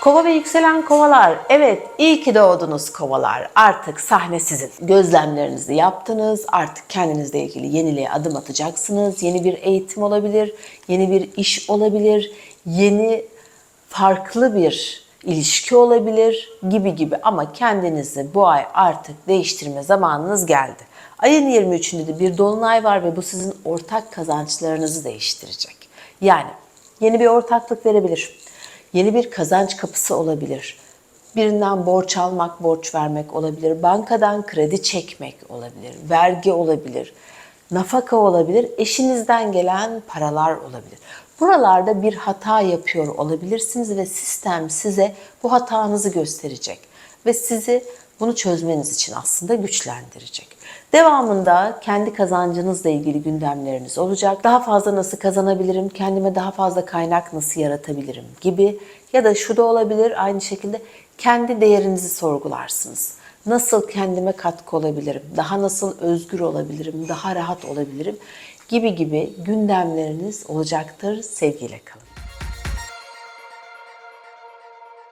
Kova ve yükselen kovalar. Evet, iyi ki doğdunuz kovalar. Artık sahne sizin. Gözlemlerinizi yaptınız. Artık kendinizle ilgili yeniliğe adım atacaksınız. Yeni bir eğitim olabilir, yeni bir iş olabilir, yeni farklı bir ilişki olabilir gibi gibi ama kendinizi bu ay artık değiştirme zamanınız geldi. Ayın 23'ünde de bir dolunay var ve bu sizin ortak kazançlarınızı değiştirecek. Yani yeni bir ortaklık verebilir. Yeni bir kazanç kapısı olabilir. Birinden borç almak, borç vermek olabilir. Bankadan kredi çekmek olabilir. Vergi olabilir. Nafaka olabilir. Eşinizden gelen paralar olabilir. Buralarda bir hata yapıyor olabilirsiniz ve sistem size bu hatanızı gösterecek ve sizi bunu çözmeniz için aslında güçlendirecek. Devamında kendi kazancınızla ilgili gündemleriniz olacak. Daha fazla nasıl kazanabilirim, kendime daha fazla kaynak nasıl yaratabilirim gibi ya da şu da olabilir aynı şekilde kendi değerinizi sorgularsınız. Nasıl kendime katkı olabilirim, daha nasıl özgür olabilirim, daha rahat olabilirim gibi gibi gündemleriniz olacaktır. Sevgiyle kalın.